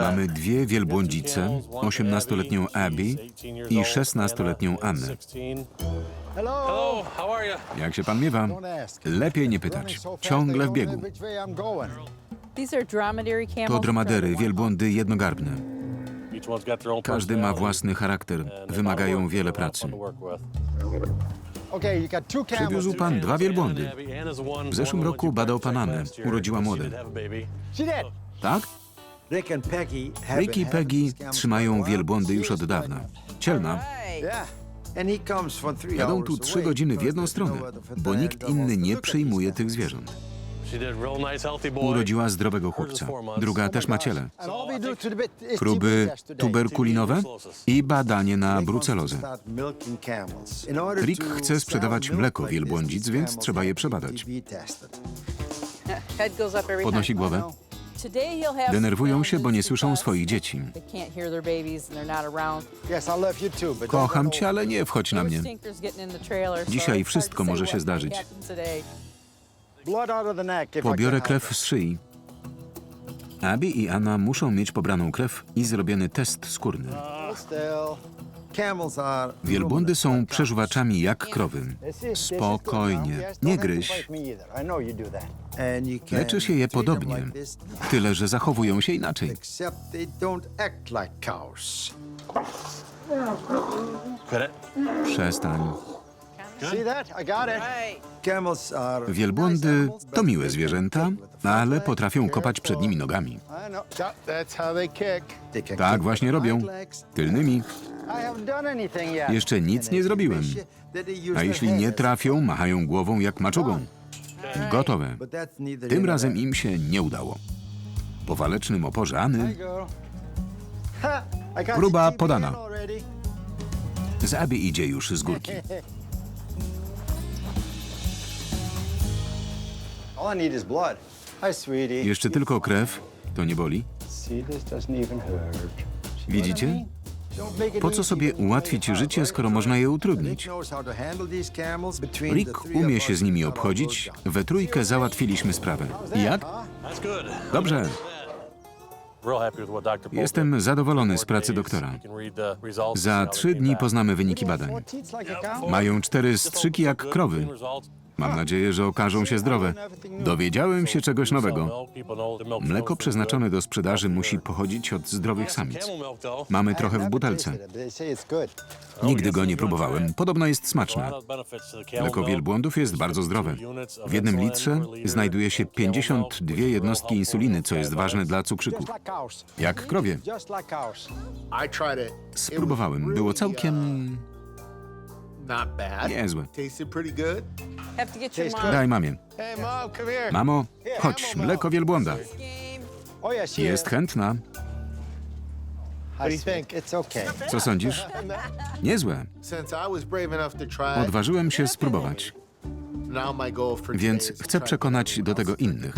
Mamy dwie wielbłądzice, 18-letnią Abby i 16-letnią Annę. Hello, how are you? Jak się pan miewa? Lepiej nie pytać. Ciągle w biegu. To dromadery, wielbłądy jednogarbne. Każdy ma własny charakter, wymagają wiele pracy. Przywiózł pan dwa wielbłądy. W zeszłym roku badał pan Annę. Urodziła młode. Tak? Rick i Peggy trzymają wielbłądy już od dawna. Cielna. Jadą tu trzy godziny w jedną stronę, bo nikt inny nie przyjmuje tych zwierząt. Urodziła zdrowego chłopca. Druga też ma ciele. Próby tuberkulinowe i badanie na brucelozę. Rick chce sprzedawać mleko wielbłądzic, więc trzeba je przebadać. Podnosi głowę. Denerwują się, bo nie słyszą swoich dzieci. They can't hear their babies and they're not around. Yes, I love you too, but don't Kocham cię, ale nie wchodź na mnie. Dzisiaj wszystko może się what zdarzyć. might happen today. Blood out of the neck if I Pobiorę krew z szyi. Abby i Anna muszą mieć pobraną krew i zrobiony test skórny. Wielbłądy są przeżuwaczami jak krowy. Spokojnie, nie gryź. Leczy się je podobnie, tyle że zachowują się inaczej. Przestań. Wielbłądy to miłe zwierzęta, front ale potrafią kopać przed nimi Careful. nogami. Tak właśnie robią. Tylnymi. Jeszcze nic nie zrobiłem. A jeśli nie trafią, machają głową jak maczugą. Gotowe. Tym razem im się nie udało. Po walecznym oporze Any Próba podana. in already. z Abby idzie już z górki. Jeszcze tylko krew, to nie boli. Widzicie? Po co sobie ułatwić życie, skoro można je utrudnić? Rick umie się z nimi obchodzić. We trójkę załatwiliśmy sprawę. Jak? Dobrze. Jestem zadowolony z pracy doktora. Za trzy dni poznamy wyniki badań. Mają cztery strzyki jak krowy. Mam nadzieję, że okażą się zdrowe. Dowiedziałem się czegoś nowego. Mleko przeznaczone do sprzedaży musi pochodzić od zdrowych samic. Mamy trochę w butelce. Nigdy go nie próbowałem. Podobno jest smaczne. Mleko wielbłądów jest bardzo zdrowe. W jednym litrze znajduje się 52 jednostki insuliny, co jest ważne dla cukrzyków. Jak krowie. Spróbowałem. Było całkiem Not bad. niezłe. Tasted pretty good. Have to get your mom. Daj mamie. Hey, mom, come here. Mamo, chodź, mleko wielbłąda. Game. Oh yes, she Jest is. chętna. What do you think? It's okay. Co sądzisz? Niezłe. Since I was brave enough to try, Odważyłem się spróbować, now my goal for więc today is to chcę try przekonać do tego innych.